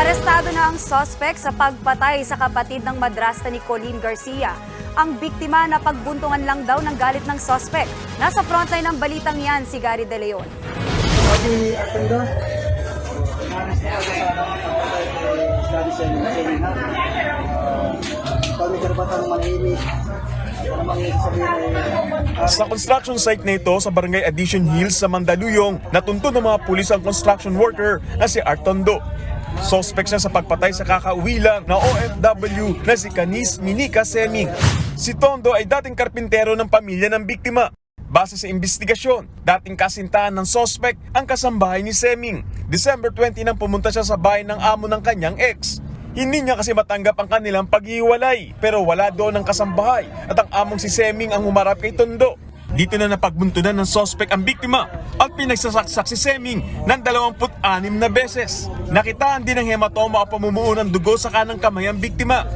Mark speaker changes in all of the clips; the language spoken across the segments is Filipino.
Speaker 1: Arestado na ang sospek sa pagpatay sa kapatid ng madrasta ni Colleen Garcia. Ang biktima na pagbuntungan lang daw ng galit ng sospek. Nasa frontline ng balitang yan si Gary De Leon.
Speaker 2: Sa
Speaker 3: construction site na ito sa Barangay Addition Hills sa Mandaluyong, natuntun ng mga pulis ang construction worker na si Artondo. Suspect siya sa pagpatay sa kakauwi lang na OFW na si Canis Minika Seming. Si Tondo ay dating karpintero ng pamilya ng biktima. Base sa investigasyon, dating kasintahan ng sospek ang kasambahay ni Seming. December 20 nang pumunta siya sa bahay ng amo ng kanyang ex. Hindi niya kasi matanggap ang kanilang paghiwalay pero wala doon ang kasambahay at ang among si Seming ang humarap kay Tondo. Dito na napagbuntunan ng sospek ang biktima at pinagsasaksak si Seming ng 26 na beses. Nakitaan din ng hematoma o pamumuo ng dugo sa kanang kamay ang biktima.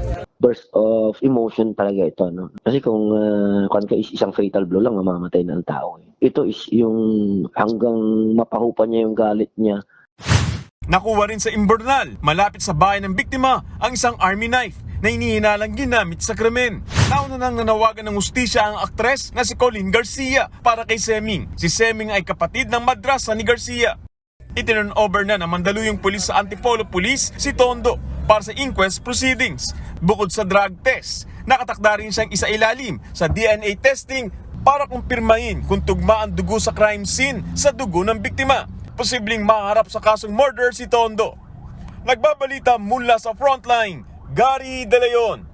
Speaker 4: burst of emotion talaga ito no kasi kung uh, ka is isang fatal blow lang mamamatay na ang tao eh. ito is yung hanggang mapahupa niya yung galit niya
Speaker 3: Nakuha rin sa Imbernal, malapit sa bahay ng biktima, ang isang army knife na inihinalang ginamit sa krimen. Nauna nang nanawagan ng ustisya ang aktres na si Colleen Garcia para kay Seming. Si Seming ay kapatid ng madrasa ni Garcia. Itinurn over na ng Mandaluyong Police sa Antipolo Police si Tondo para sa inquest proceedings. Bukod sa drug test, nakatakda rin siyang isa ilalim sa DNA testing para kumpirmahin kung tugma ang dugo sa crime scene sa dugo ng biktima. Posibleng maharap sa kasong murder si Tondo. Nagbabalita mula sa frontline, Gary De Leon,